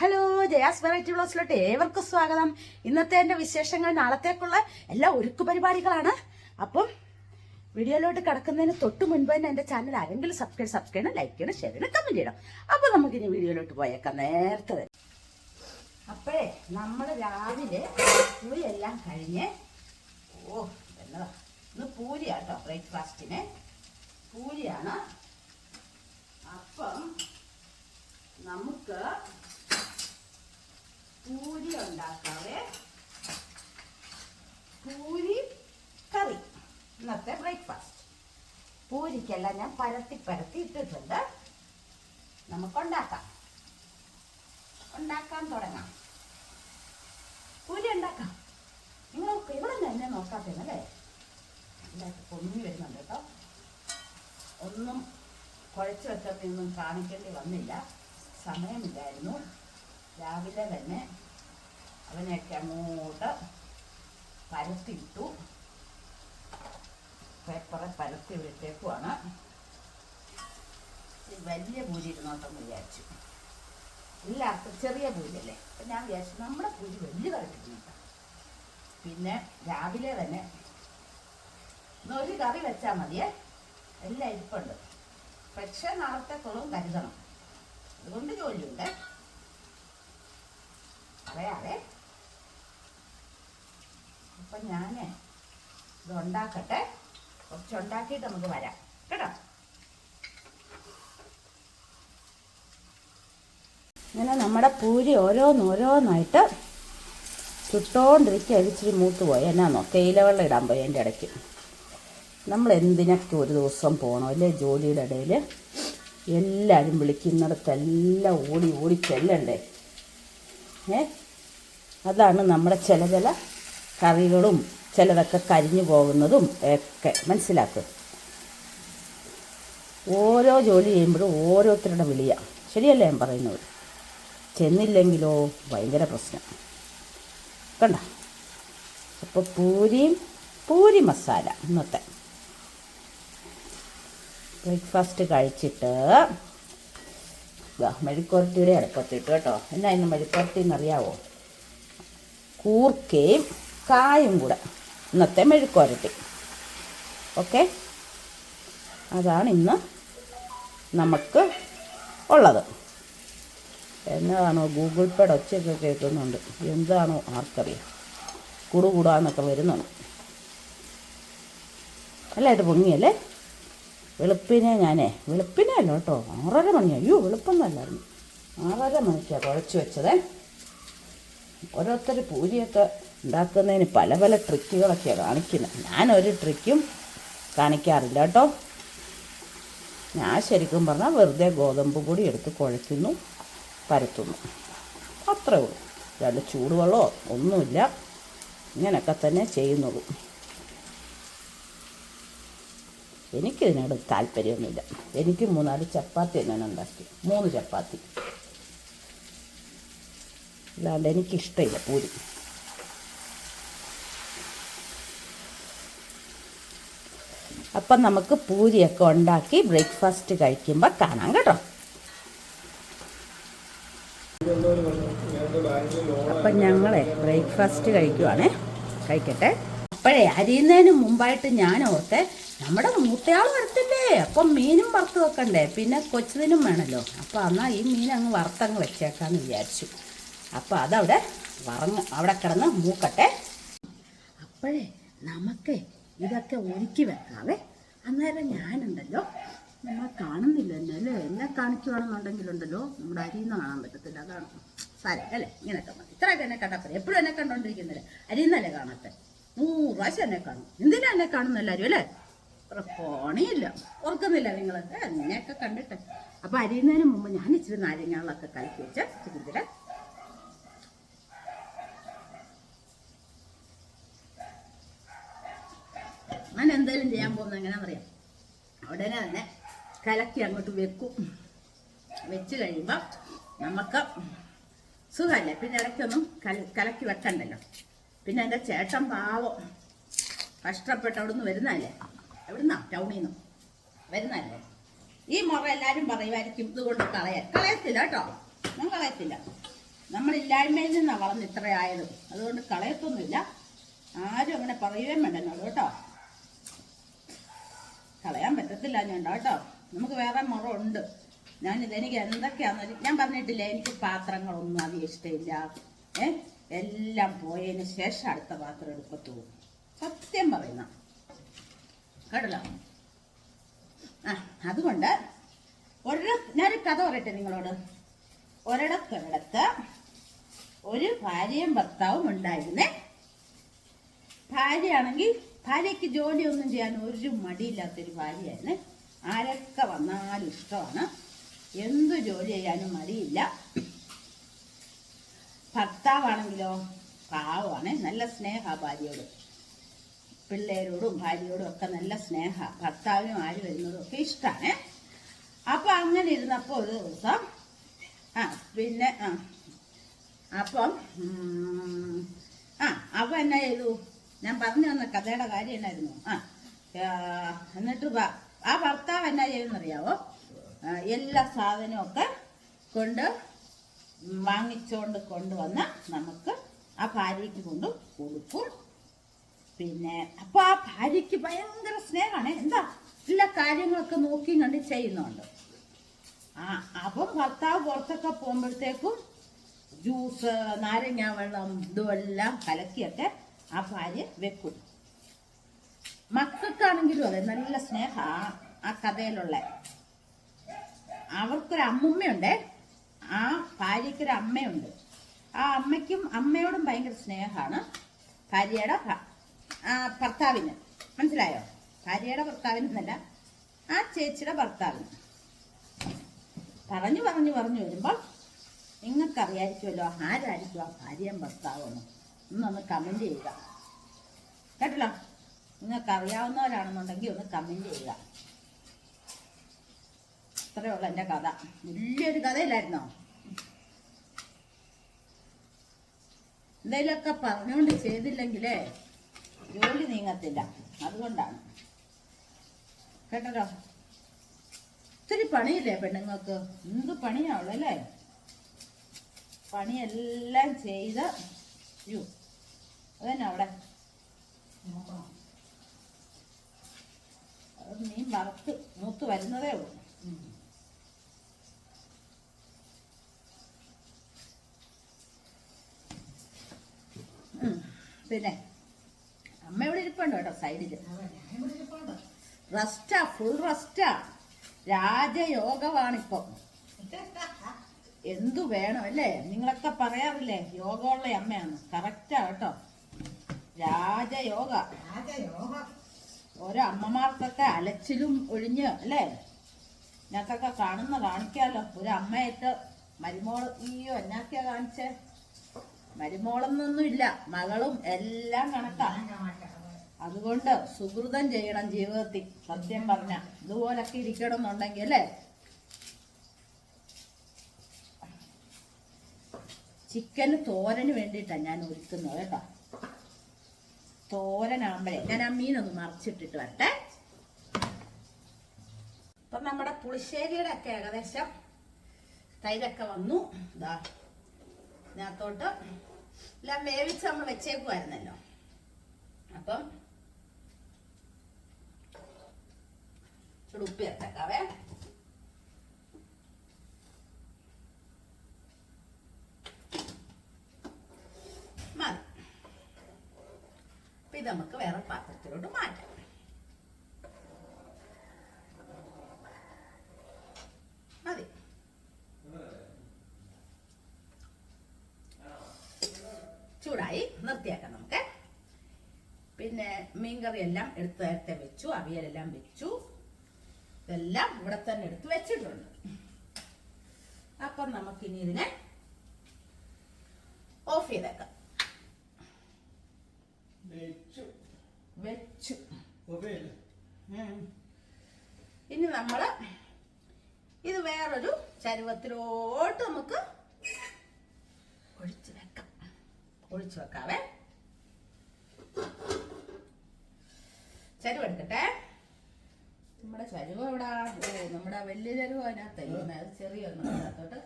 Hello Jaya's variety ബ്ലോസിലോട്ട് ഏവർക്കും സ്വാഗതം. ഇന്നത്തെ എന്റെ വിശേഷങ്ങൾ നാളത്തേക്കുള്ള എല്ലാ ഒരുക്കു പരിപാടികളാണ്. അപ്പം വീഡിയോയിലോട്ട് കിടക്കുന്നതിന് തൊട്ട് മുൻപ് തന്നെ എന്റെ ചാനൽ ആരെങ്കിലും സബ്സ്ക്രൈബ് സബ്സ്ക്രൈബ് ചെയ്യണം ലൈക്ക് ചെയ്യണം ഷെയർ ചെയ്യണം കമന്റ് ചെയ്യണം. അപ്പോൾ നമുക്കിനി വീഡിയോയിലോട്ട് പോയേക്കാം നേരത്തെ തന്നെ. അപ്പോഴേ നമ്മൾ രാവിലെ എല്ലാം കഴിഞ്ഞ് ഓ എന്നതാ ഇന്ന് പൂരിയാട്ടോ ബ്രേക്ക്ഫാസ്റ്റിന്. പൂരിയാണ്. അപ്പം നമുക്ക് ഉണ്ടാക്കാവേ പൂരി കറി. ഇന്നത്തെ ബ്രേക്ക്ഫാസ്റ്റ് പൂരിക്കെല്ലാം ഞാൻ പരത്തി പരത്തി ഇട്ടിട്ടുണ്ട്. നമുക്ക് ഉണ്ടാക്കാം ഉണ്ടാക്കാൻ തുടങ്ങാം. പൂരി ഉണ്ടാക്കാം. നിങ്ങൾ ഇവിടെ തന്നെ നോക്കാത്തല്ലേ ഉണ്ടാക്കി പൊങ്ങി വരുന്നുണ്ട് കേട്ടോ. ഒന്നും കുഴച്ച് വെച്ചൊന്നും കാണിക്കേണ്ടി വന്നില്ല. സമയമില്ലായിരുന്നു. രാവിലെ തന്നെ അവനെയൊക്കെ അങ്ങോട്ട് പരത്തിയിട്ടു. പേപ്പറെ പരത്തി വിട്ടേക്കുവാണ്. വലിയ പൂരി ഇരുന്നോട്ടെന്ന് വിചാരിച്ചു. എല്ലാവർക്കും ചെറിയ പൂരിയല്ലേ? അപ്പം ഞാൻ വിചാരിച്ചു നമ്മുടെ പൂരി വലുതായിട്ടിരുന്നു പിന്നെ രാവിലെ തന്നെ ഒരു കറി വെച്ചാൽ മതിയേ. എല്ലാം ഇരിപ്പുണ്ട്. പക്ഷേ നാളത്തേക്കുള്ളതും കരുതണം. അതുകൊണ്ട് ജോലിയുണ്ട്. അറിയാതെ അപ്പൊ ഞാൻ ഇത് ഉണ്ടാക്കട്ടെ. കുറച്ച് ഉണ്ടാക്കിയിട്ട് നമുക്ക് വരാം. കേട്ടോ? ഇങ്ങനെ നമ്മുടെ പൂരി ഓരോന്നോരോന്നായിട്ട് ചുട്ടോണ്ടിരിക്കുക. ഇച്ചിരി മൂത്ത് പോയി. എന്നാന്നോ? തേയില വെള്ളം ഇടാൻ പോയി എന്റെ ഇടയ്ക്ക്. നമ്മൾ എന്തിനൊക്കെ ഒരു ദിവസം പോകണം? അല്ലേ? ജോലിയുടെ ഇടയിൽ എല്ലാവരും വിളിക്കുന്നിടത്തെല്ലാം ഓടി ഓടി ചെല്ലണ്ടേ? ഏ? അതാണ് നമ്മുടെ ചില ചില കറികളും ചിലതൊക്കെ കരിഞ്ഞു പോകുന്നതും ഒക്കെ മനസ്സിലാക്കുക. ഓരോ ജോലി ചെയ്യുമ്പോഴും ഓരോരുത്തരുടെ വിളിയാണ് ശരിയല്ലേ ഞാൻ പറയുന്നത്? ചെന്നില്ലെങ്കിലോ? ഭയങ്കര പ്രശ്നം. കണ്ട? അപ്പോൾ പൂരിയും പൂരി മസാല ഇന്നത്തെ. ബ്രേക്ക്ഫാസ്റ്റ് കഴിച്ചിട്ട് മെഴുക്കുരട്ടിയുടെ അടുപ്പത്തിട്ട് കേട്ടോ. എന്നാ ഇന്ന് മെഴുക്കുരട്ടി എന്നറിയാവോ കൂർക്കയും കായും കൂടെ. ഇന്നത്തെ മെഴുക്കുരട്ടി ഓക്കെ? അതാണ് ഇന്ന് നമുക്ക് ഉള്ളത്. എന്നതാണോ ഗൂഗിൾ പേയുടെ ഒച്ചയൊക്കെ കേൾക്കുന്നുണ്ട്. എന്താണോ ആർക്കറിയാം. കുടുകൂടാന്നൊക്കെ വരുന്നുണ്ട്. നല്ലതായിട്ട് പൊങ്ങിയല്ലേ? വെളുപ്പിനെ ഞാനേ. വെളുപ്പിനെ അല്ല കേട്ടോ. ആറര മണി അയ്യോ വെളുപ്പൊന്നല്ലായിരുന്നു ആറര മണിക്കാണ് കുഴച്ച് വെച്ചതേ. ഓരോരുത്തർ പൂരിയൊക്കെ ഉണ്ടാക്കുന്നതിന് പല പല ട്രിക്കുകളൊക്കെയാണ് കാണിക്കുന്നത്. ഞാനൊരു ട്രിക്കും കാണിക്കാറില്ല കേട്ടോ. ഞാൻ ശരിക്കും പറഞ്ഞാൽ വെറുതെ ഗോതമ്പ് പൊടി എടുത്ത് കുഴയ്ക്കുന്നു പരത്തുന്നു. അത്രേ ഉള്ളൂ. രണ്ട് ചൂടുവെള്ളമോ? ഒന്നുമില്ല. ഇങ്ങനെയൊക്കെ തന്നെ ചെയ്യുന്നുള്ളൂ. എനിക്കിതിനോട് താല്പര്യമൊന്നുമില്ല. എനിക്ക് മൂന്നാൽ ചപ്പാത്തി ഞാൻ ഉണ്ടാക്കി. മൂന്ന് ചപ്പാത്തി. അല്ലാണ്ട് എനിക്കിഷ്ടമില്ല പൂരി. അപ്പം നമുക്ക് പൂരിയൊക്കെ ഉണ്ടാക്കി ബ്രേക്ക്ഫാസ്റ്റ് കഴിക്കുമ്പോൾ കാണാം കേട്ടോ. അപ്പം ഞങ്ങളെ ബ്രേക്ക്ഫാസ്റ്റ് കഴിക്കുവാണേ. കഴിക്കട്ടെ. അപ്പോഴേ അരിയുന്നതിന് മുമ്പായിട്ട് ഞാൻ ഓർത്തെ നമ്മുടെ മൂത്തയാൾ വരത്തില്ലേ? അപ്പം മീനും വറുത്ത് വെക്കണ്ടേ? പിന്നെ കൊച്ചതിനും വേണമല്ലോ അപ്പോൾ എന്നാൽ ഈ മീൻ അങ്ങ് വറുത്തങ്ങ് വെച്ചേക്കാന്ന് വിചാരിച്ചു. അപ്പോൾ അതവിടെ വറങ്ങ് അവിടെ കിടന്ന് മൂക്കട്ടെ. അപ്പോഴേ നമുക്ക് ഇതൊക്കെ ഒരുക്കി വെക്കാവേ. അന്നേരം ഞാനുണ്ടല്ലോ നമ്മൾ കാണുന്നില്ല അല്ലേ? എന്നെ കാണിക്കുവാണെന്നുണ്ടെങ്കിലുണ്ടല്ലോ നമ്മുടെ അരിയുന്ന കാണാൻ പറ്റത്തില്ല. അതാണ് സാരി അല്ലേ? ഇങ്ങനെയൊക്കെ മതി. ഇത്രയൊക്കെ എന്നെ കണ്ടാൽ എപ്പോഴും എന്നെ കണ്ടോണ്ടിരിക്കുന്നില്ല? അരിയുന്നല്ലേ കാണട്ടെ നൂറ് പ്രാവശ്യം എന്നെ കാണും. എന്തിനാ എന്നെ കാണുന്ന എല്ലാവരും അല്ലേ? പണിയില്ല. ഓർക്കുന്നില്ല നിങ്ങൾ എന്നെയൊക്കെ കണ്ടിട്ട്. അപ്പൊ അരിയുന്നതിന് മുമ്പ് ഞാൻ ഇച്ചിരി നാരങ്ങകളൊക്കെ കലക്കി വെച്ച് ഇതിലെ ഞാൻ എന്തായാലും ചെയ്യാൻ പോകുന്നത് എങ്ങനെയാണെന്നറിയാം ഉടനെ തന്നെ കലക്കി അങ്ങോട്ട് വെക്കും. വെച്ച് കഴിയുമ്പോൾ നമുക്ക് സുഖമല്ലേ? പിന്നെ ഇടയ്ക്കൊന്നും കല കലക്കി വെക്കണ്ടല്ലോ. പിന്നെ എന്റെ ചേട്ടൻ പാവം. കഷ്ടപ്പെട്ട് അവിടുന്ന് വരുന്നതല്ലേ? എവിടുന്നാ? ടൗണിൽ നിന്ന്. വരുന്നതല്ലേ? ഈ മുറ എല്ലാവരും പറയുമായിരിക്കും ഇതുകൊണ്ട് കളയാൻ. കളയത്തില്ല കേട്ടോ. ഞാൻ കളയത്തില്ല. നമ്മളില്ലായ്മയിൽ നിന്നാണ് വളർന്ന് ഇത്രയായത്. അതുകൊണ്ട് കളയത്തൊന്നുമില്ല. ആരും അങ്ങനെ പറയുകയും വേണ്ടല്ലോ കേട്ടോ. കളയാൻ പറ്റത്തില്ല ഞാൻ കേട്ടോ നമുക്ക് വേറെ മുറമുണ്ട് ഞാൻ ഇതെനിക്ക് എന്തൊക്കെയാണെന്ന് ഞാൻ പറഞ്ഞിട്ടില്ല എനിക്ക് പാത്രങ്ങളൊന്നും അധികം ഇഷ്ടമില്ല. ഏ? എല്ലാം പോയതിന് ശേഷം അടുത്ത പാത്രം എടുക്കത്തുള്ളൂ സത്യം പറയുന്ന. കേട്ടല്ലോ? ആ അതുകൊണ്ട് ഒരിട ഞാനൊരു കഥ പറയട്ടെ നിങ്ങളോട്. ഒരിടത്തൊരിടത്ത് ഒരു ഭാര്യയും ഭർത്താവും ഉണ്ടായിരുന്നേ. ഭാര്യയാണെങ്കിൽ ഭാര്യയ്ക്ക് ജോലിയൊന്നും ചെയ്യാൻ ഒരു മടിയില്ലാത്തൊരു ഭാര്യയാണ്. ആരൊക്കെ വന്നാലും ഇഷ്ടമാണ്. എന്ത് ജോലി ചെയ്യാനും മടിയില്ല. ഭർത്താവാണെങ്കിലോ പാവമാണ്. നല്ല സ്നേഹ ഭാര്യയോട് പിള്ളേരോടും ഭാര്യയോടും ഒക്കെ നല്ല സ്നേഹ. ഭർത്താവിനും ആര് വരുന്നതും ഒക്കെ ഇഷ്ടമാണ് അപ്പം അങ്ങനെ ഇരുന്നപ്പോൾ ഒരു ദിവസം ആ പിന്നെ ആ അപ്പം ആ അവ എന്നാ ചെയ്തു? ഞാൻ പറഞ്ഞു തന്ന കഥയുടെ കാര്യം എന്നായിരുന്നു? ആ എന്നിട്ട് ആ ഭർത്താവ് എന്നാ ചെയ്യുന്നറിയാവോ? എല്ലാ സാധനവും ഒക്കെ കൊണ്ട് വാങ്ങിച്ചോണ്ട് കൊണ്ടുവന്ന് നമുക്ക് ആ ഭാര്യയ്ക്ക് കൊണ്ട് കൊടുക്കും. പിന്നെ അപ്പൊ ആ ഭാര്യയ്ക്ക് ഭയങ്കര സ്നേഹമാണ്. എന്താ? എല്ലാ കാര്യങ്ങളൊക്കെ നോക്കി കണ്ട് ചെയ്യുന്നുണ്ട്. ആ അപ്പം ഭർത്താവ് പുറത്തൊക്കെ പോകുമ്പോഴത്തേക്കും ജ്യൂസ് നാരങ്ങ വെള്ളം ഇതുമെല്ലാം കലക്കിയൊക്കെ ആ ഭാര്യ വെക്കും. മക്കൾക്കാണെങ്കിലും അതെ നല്ല സ്നേഹ ആ കഥയിലുള്ള. അവർക്കൊരു അമ്മുമ്മയുണ്ട് ആ ഭാര്യയ്ക്കൊരു അമ്മയുണ്ട്. ആ അമ്മയ്ക്കും അമ്മയോടും ഭയങ്കര സ്നേഹമാണ് ഭാര്യയുടെ ഭർത്താവിന്. മനസ്സിലായോ? ഭാര്യയുടെ ഭർത്താവിനെന്നല്ല ആ ചേച്ചിയുടെ ഭർത്താവിന്. പറഞ്ഞു പറഞ്ഞു പറഞ്ഞു വരുമ്പോൾ നിങ്ങൾക്കറിയായിരിക്കുമല്ലോ ആരായിരിക്കും ആ ഭാര്യയും ഭർത്താവെന്ന് ഒന്നൊന്ന് കമന്റ് ചെയ്യുക. കേട്ടല്ലോ? നിങ്ങൾക്ക് അറിയാവുന്നവരാണെന്നുണ്ടെങ്കിൽ ഒന്ന് കമന്റ് ചെയ്യുക. ഇത്രയേ ഉള്ളൂ എന്റെ കഥ. വലിയൊരു കഥയില്ലായിരുന്നോ? എന്തെങ്കിലുമൊക്കെ പറഞ്ഞുകൊണ്ട് ചെയ്തില്ലെങ്കിലേ ജോലി നീങ്ങത്തില്ല. അതുകൊണ്ടാണ്. കേട്ടല്ലോ? ഒത്തിരി പണിയില്ലേ പെണ്ണുങ്ങൾക്ക്? എന്ത് പണിയാവുള്ളൂ അല്ലേ പണിയെല്ലാം ചെയ്ത് യോ അതന്നെ അവിടെ. അത് മീൻ വറുത്ത് മൂത്ത് വരുന്നതേ ഉള്ളൂ. പിന്നെ അമ്മ ഇവിടെ ഇരിപ്പുണ്ടോ കേട്ടോ സൈഡിൽ റെസ്റ്റാ ഫുൾ റെസ്റ്റാ. രാജയോഗമാണിപ്പോ. എന്തു വേണം അല്ലേ? നിങ്ങളൊക്കെ പറയാറില്ലേ യോഗമുള്ള അമ്മയാണ്. കറക്റ്റാ കേട്ടോ. രാജയോഗ. രാജയോഗ. ഓരോ അമ്മമാർക്കൊക്കെ അലച്ചിലും ഒഴിഞ്ഞ് അല്ലേ? ഞങ്ങൾക്കൊക്കെ കാണുന്ന കാണിക്കാലോ? ഒരു അമ്മയായിട്ട് മരുമോൾ ഈയോ എന്നാക്കിയാ കാണിച്ചേ? മരുമോളെന്നൊന്നും ഇല്ല മകളും എല്ലാം കണക്കാ. അതുകൊണ്ട് സുഹൃതം ചെയ്യണം ജീവിതത്തിൽ സത്യം പറഞ്ഞ. ഇതുപോലൊക്കെ ഇരിക്കണം എന്നുണ്ടെങ്കിൽ അല്ലേ? ചിക്കന് തോരന് വേണ്ടിയിട്ടാണ് ഞാൻ ഒരുക്കുന്നത് കേട്ടോ. തോരനാകുമ്പോഴേ ഞാൻ ആ മീനൊന്ന് മറിച്ചിട്ടിട്ട് വരട്ടെ. അപ്പൊ നമ്മുടെ പുളിശ്ശേരിയുടെ ഒക്കെ ഏകദേശം തൈരൊക്കെ വന്നു. ഇതാ ഇതിനകത്തോട്ട് എല്ലാം വേവിച്ച് നമ്മൾ വെച്ചേക്കുമായിരുന്നല്ലോ അപ്പം ഇച്ചിരി ഉപ്പ് ചേർത്തേക്കാവേ മതി അപ്പൊ ഇത് നമുക്ക് വേറെ പാത്രത്തിലോട്ട് മാറ്റാം. മതി. ചൂടായി നിർത്തിയാക്കാം നമുക്ക്. പിന്നെ മീൻകറി എല്ലാം എടുത്ത് നേരത്തെ വെച്ചു അവിയലെല്ലാം വെച്ചു. ഇതെല്ലാം ഇവിടെ തന്നെ എടുത്ത് വെച്ചിട്ടുണ്ട്. അപ്പം നമുക്കിനി ഇതിനെ ഓഫ് ചെയ്തേക്കാം വെച്ചു ഉം. ഇനി നമ്മൾ ഇത് വേറൊരു ചരുവത്തിലോട്ട് നമുക്ക് ഒഴിച്ചു വെക്കാം. ഒഴിച്ചു വെക്കാവേ. ചരുവെടുക്കട്ടെ നമ്മുടെ ചരുവ എവിടെ? ഓ നമ്മുടെ വലിയ ചരുവ അതിനകത്ത്. ചെറിയ അതിനകത്തോട്ട്.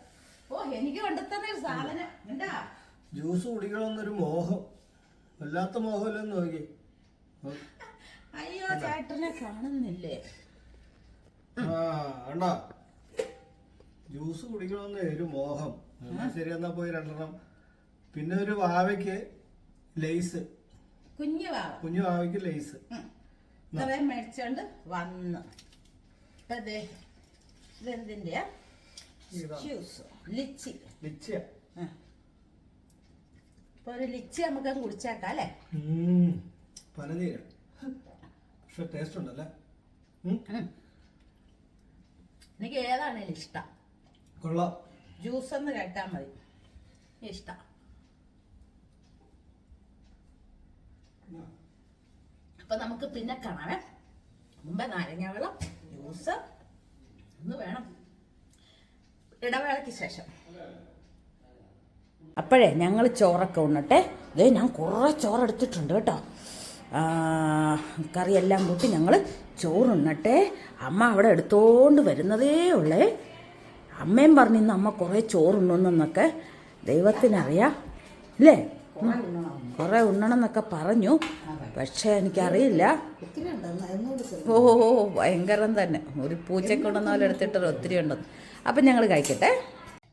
ഓ എനിക്ക് കണ്ടെത്തുന്ന ഒരു സാധനം. എന്താ ജ്യൂസ് കുടിക്കണമെന്നൊരു മോഹം. വല്ലാത്ത മോഹമല്ലെന്ന് നോക്കി. അയ്യോ ചേട്ടനെ കാണുന്നില്ലേ? കണ്ടോ? ജ്യൂസ് കുടിക്കണമെന്ന് ഒരു മോഹം. ശരി എന്നാ പോയി രണ്ടെണ്ണം. പിന്നെ ഒരു വാവയ്ക്ക് ലേസ്. കുഞ്ഞു വാവ. കുഞ്ഞു വാവയ്ക്ക് ലേസ്. ഇത്രയും മേടിച്ചോണ്ട് വന്നു. ഇതെന്തിന്റെയാ? ഇതാ. Juice litchi. ലിച്ചിയാ. ഒരു ലിച്ചി നമുക്ക് കുടിച്ചേക്കാം അല്ലേ? പനനീര്. പക്ഷെ ടേസ്റ്റ് ഉണ്ടല്ലേ? എനിക്ക് ഏതാണേലും ഇഷ്ടം? കൊള്ളാം. ജ്യൂസ് എന്ന് കേട്ടാൽ മതി. ഇഷ്ടം. അപ്പൊ നമുക്ക് പിന്നെ കാണാമേ മുമ്പേ നാരങ്ങ വെള്ളം ജ്യൂസ് ഒന്ന് വേണം. ഇടവേളയ്ക്ക് ശേഷം. അപ്പോഴേ ഞങ്ങൾ ചോറൊക്കെ ഉണ്ണട്ടെ. ഇതേ ഞാൻ കുറേ ചോറെടുത്തിട്ടുണ്ട് കേട്ടോ. കറിയെല്ലാം കൂട്ടി ഞങ്ങൾ ചോറുണ്ണട്ടെ. അമ്മ അവിടെ എടുത്തോണ്ട് വരുന്നതേ ഉള്ളേ. അമ്മയും പറഞ്ഞു ഇന്ന് അമ്മ കുറേ ചോറുണ്ണെന്നൊക്കെ ദൈവത്തിനറിയാം. അല്ലേ കുറേ ഉണ്ണണം എന്നൊക്കെ പറഞ്ഞു. പക്ഷേ എനിക്കറിയില്ല. ഓ ഭയങ്കരം തന്നെ. ഒരു പൂച്ചക്കൊണ്ടെന്ന പോലെ എടുത്തിട്ട് ഒത്തിരി ഉണ്ടെന്ന്. അപ്പം ഞങ്ങൾ കഴിക്കട്ടെ.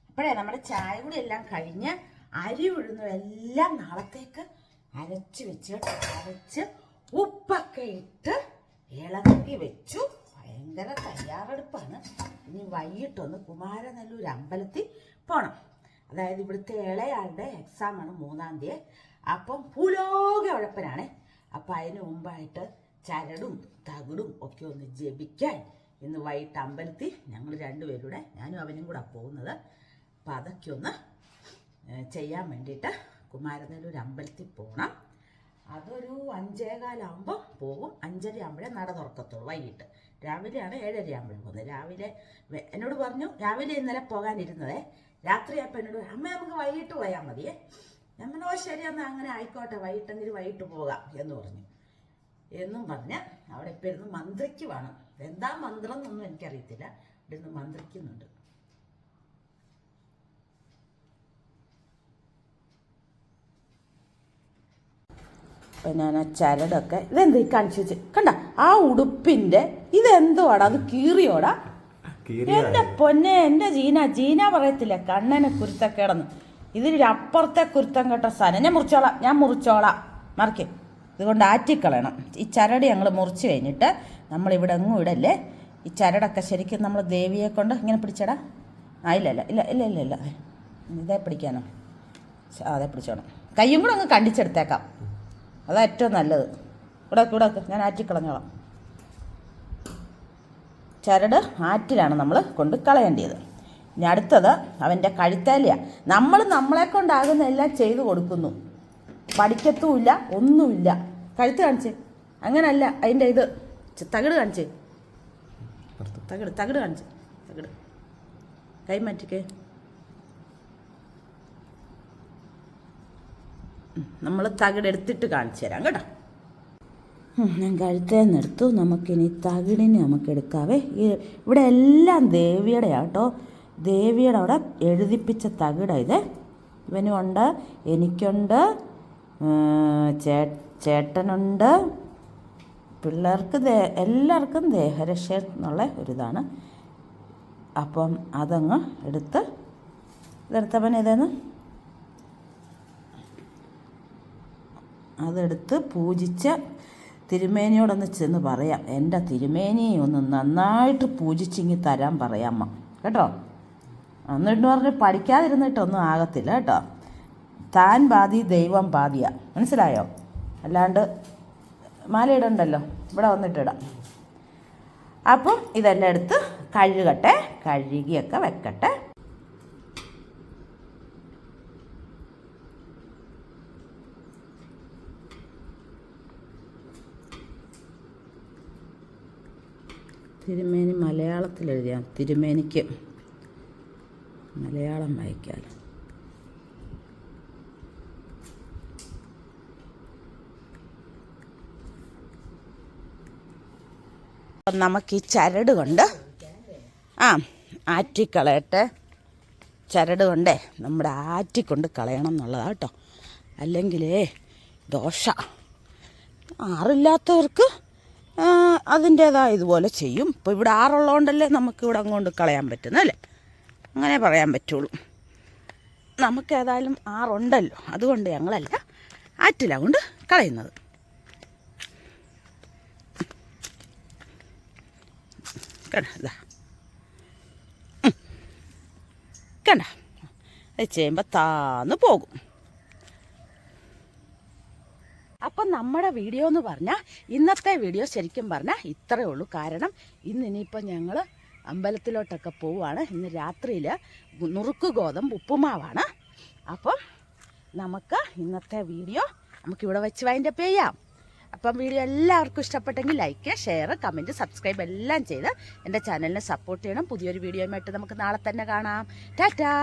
അപ്പോഴേ നമ്മുടെ ചായ കൂടി എല്ലാം കഴിഞ്ഞ് അരി ഉഴുന്നു എല്ലാം നാളത്തേക്ക് അരച്ച് വെച്ച് അരച്ച് ഉപ്പൊക്കെ ഇട്ട് ഇളക്കി വെച്ചു. ഭയങ്കര തയ്യാറെടുപ്പാണ്. ഇനി വൈകിട്ടൊന്ന് കുമാരനല്ലൂർ അമ്പലത്തിൽ പോണം. അതായത് ഇവിടുത്തെ ഇളയാളുടെ എക്സാമാണ് മൂന്നാം തീയതി. അപ്പം ഭൂലോക ഉഴപ്പനാണ്. അപ്പം അതിന് മുമ്പായിട്ട് ചരടും തകിടും ഒക്കെ ഒന്ന് ജപിക്കാൻ ഇന്ന് വൈകിട്ട് അമ്പലത്തിൽ ഞങ്ങൾ രണ്ടുപേരുടെ ഞാനും അവനും കൂടെ പോകുന്നത് അപ്പം അതൊക്കെ ഒന്ന് ചെയ്യാൻ വേണ്ടിയിട്ട് കുമാരനെല്ലൂർ അമ്പലത്തിൽ പോകണം അതൊരു അഞ്ചേകാലാകുമ്പോൾ പോകും. അഞ്ചര ആകുമ്പോഴേ നട തുറക്കത്തുള്ളൂ വൈകിട്ട്. രാവിലെയാണ് ഏഴര ആകുമ്പോഴേ പോകുന്നത്. രാവിലെ എന്നോട് പറഞ്ഞു രാവിലെ ഇന്നലെ പോകാനിരുന്നതേ. രാത്രിയപ്പോൾ എന്നോട് അമ്മ നമുക്ക് വൈകിട്ട് പോയാൽ മതിയേ. നമ്മളോ ശരി എന്നാൽ അങ്ങനെ ആയിക്കോട്ടെ. വൈകിട്ടെങ്കിലും വൈകിട്ട് പോകാം എന്ന് പറഞ്ഞു. എന്നും പറഞ്ഞ് അവിടെ ഇപ്പം ഇരുന്ന് മന്ത്രിക്കുവാണ്. എന്താ മന്ത്രം എന്നൊന്നും എനിക്കറിയത്തില്ല. ഇവിടെ ഇരുന്ന് മന്ത്രിക്കുന്നുണ്ട്. അപ്പം ഞാൻ ആ ചരടൊക്കെ ഇതെന്ത് കാണിച്ചു വെച്ച്? കണ്ട ആ ഉടുപ്പിന്റെ ഇതെന്തോടാ? അത് കീറിയോടാ? എന്റെ പൊന്നെ എന്റെ ജീന ജീന പറയത്തില്ല. കണ്ണനെ കുരുത്തക്കേടെന്ന് ഇതിന്റെ അപ്പുറത്തെ കുരുത്തം കേട്ട സാധനം. ഞാൻ മുറിച്ചോളാം ഞാൻ മുറിച്ചോളാം. മറിക്കേ ഇതുകൊണ്ട് ആറ്റിക്കളയണം. ഈ ചരട് ഞങ്ങൾ മുറിച്ച് കഴിഞ്ഞിട്ട് നമ്മൾ ഇവിടെ എങ്ങും ഇടല്ലേ? ഈ ചരടൊക്കെ ശരിക്കും നമ്മൾ ദേവിയെ കൊണ്ട് ഇങ്ങനെ പിടിച്ചടാ? ആ ഇല്ല ഇല്ല ഇല്ല ഇല്ല ഇല്ല ഇല്ല. ഇതേ പിടിക്കാനോ? അതെ പിടിച്ചോണം. കയ്യും കൂടെ അങ്ങ് കണ്ടിച്ചെടുത്തേക്കാം. അതാ ഏറ്റവും നല്ലത്. ഇവിടെ ഇവിടെ. ഞാൻ ആറ്റിക്കളഞ്ഞോളാം. ചരട് ആറ്റിലാണ് നമ്മൾ കൊണ്ട് കളയേണ്ടത്. ഇനി അടുത്തത് അവന്റെ കഴുത്തേലയാണ് നമ്മൾ നമ്മളെ കൊണ്ടാകുന്ന എല്ലാം ചെയ്തു കൊടുക്കുന്നു. പഠിക്കത്തുമില്ല ഒന്നുമില്ല. കഴുത്ത് കാണിച്ച്. അങ്ങനല്ല അതിന്റെ ഇത്. തകിട് കാണിച്ച്. തകിട് തകിട് കാണിച്ച്. തകിട്. കൈ നമ്മൾ തകിടെടുത്തിട്ട് കാണിച്ചു തരാം കേട്ടോ. ഞാൻ കഴുത്തേ നിർത്തു നമുക്കിനി തകിടിന് നമുക്ക് എടുക്കാവേ. ഇവിടെ എല്ലാം ദേവിയുടെ കേട്ടോ ദേവിയുടെ അവിടെ എഴുതിപ്പിച്ച തകിട ഇത്. ഇവനുണ്ട് എനിക്കുണ്ട് ചേ ചേട്ടനുണ്ട്. പിള്ളേർക്ക് ദേ എല്ലാവർക്കും ദേഹരക്ഷ എന്നുള്ള ഒരിതാണ്. അപ്പം അതങ്ങ് എടുത്ത് ഇതെടുത്തവൻ ഇതേന്ന് അതെടുത്ത് പൂജിച്ച് തിരുമേനിയോടൊന്ന് ചെന്ന് പറയാം. എന്റെ തിരുമേനിയെ ഒന്ന് നന്നായിട്ട് പൂജിച്ചിങ്ങി തരാൻ പറയാമ്മ കേട്ടോ? എന്നിട്ട് പറഞ്ഞ് പഠിക്കാതിരുന്നിട്ടൊന്നും ആകത്തില്ല കേട്ടോ. താൻ ബാധി ദൈവം ബാധിയ. മനസ്സിലായോ? അല്ലാണ്ട് മാലയിടണ്ടല്ലോ. ഇവിടെ വന്നിട്ടിടാം. അപ്പം ഇതെല്ലാം എടുത്ത് കഴുകട്ടെ കഴുകിയൊക്കെ വെക്കട്ടെ. തിരുമേനി മലയാളത്തിൽ എഴുതിയാൽ തിരുമേനിക്ക് മലയാളം വായിക്കാൻ നമുക്ക് ഈ ചരട് കൊണ്ട് ആ ആറ്റിക്കളയട്ടെ ചരട് കൊണ്ടേ നമ്മുടെ ആറ്റിക്കൊണ്ട് കളയണം എന്നുള്ളതാണ് കേട്ടോ. അല്ലെങ്കിലേ ദോഷ ആറില്ലാത്തവർക്ക് അതിന്റേതായ ഇതുപോലെ ചെയ്യും. ഇപ്പോൾ ഇവിടെ ആറുള്ളതുകൊണ്ടല്ലേ നമുക്ക് ഇവിടെ അങ്ങോട്ട് കളയാൻ പറ്റുന്നല്ലേ അങ്ങനെ പറയാൻ പറ്റുള്ളൂ. നമുക്ക് ഏതായാലും ആറുണ്ടല്ലോ. അതുകൊണ്ട് ഞങ്ങളല്ല ആറ്റില കൊണ്ട് കളയുന്നത്. കണ്ട. കണ്ട. അത് ചെയ്യുമ്പോൾ താന്ന് പോകും. അപ്പം നമ്മുടെ വീഡിയോ എന്ന് പറഞ്ഞാൽ ഇന്നത്തെ വീഡിയോ ശരിക്കും പറഞ്ഞാൽ ഇത്രയേ ഉള്ളൂ. കാരണം ഇന്ന് ഇനിയിപ്പോൾ ഞങ്ങൾ അമ്പലത്തിലോട്ടൊക്കെ പോവുകയാണ് ഇന്ന് രാത്രിയിൽ നുറുക്ക് ഗോതമ്പ് ഉപ്പുമാവാണ്. അപ്പം നമുക്ക് ഇന്നത്തെ വീഡിയോ നമുക്കിവിടെ വെച്ച് വൈന്റെ ചെയ്യാം. അപ്പം വീഡിയോ എല്ലാവർക്കും ഇഷ്ടപ്പെട്ടെങ്കിൽ ലൈക്ക് ഷെയർ കമന്റ് സബ്സ്ക്രൈബ് എല്ലാം ചെയ്ത് എന്റെ ചാനലിനെ സപ്പോർട്ട് ചെയ്യണം. പുതിയൊരു വീഡിയോയുമായിട്ട് നമുക്ക് നാളെ തന്നെ കാണാം. ടാറ്റാ!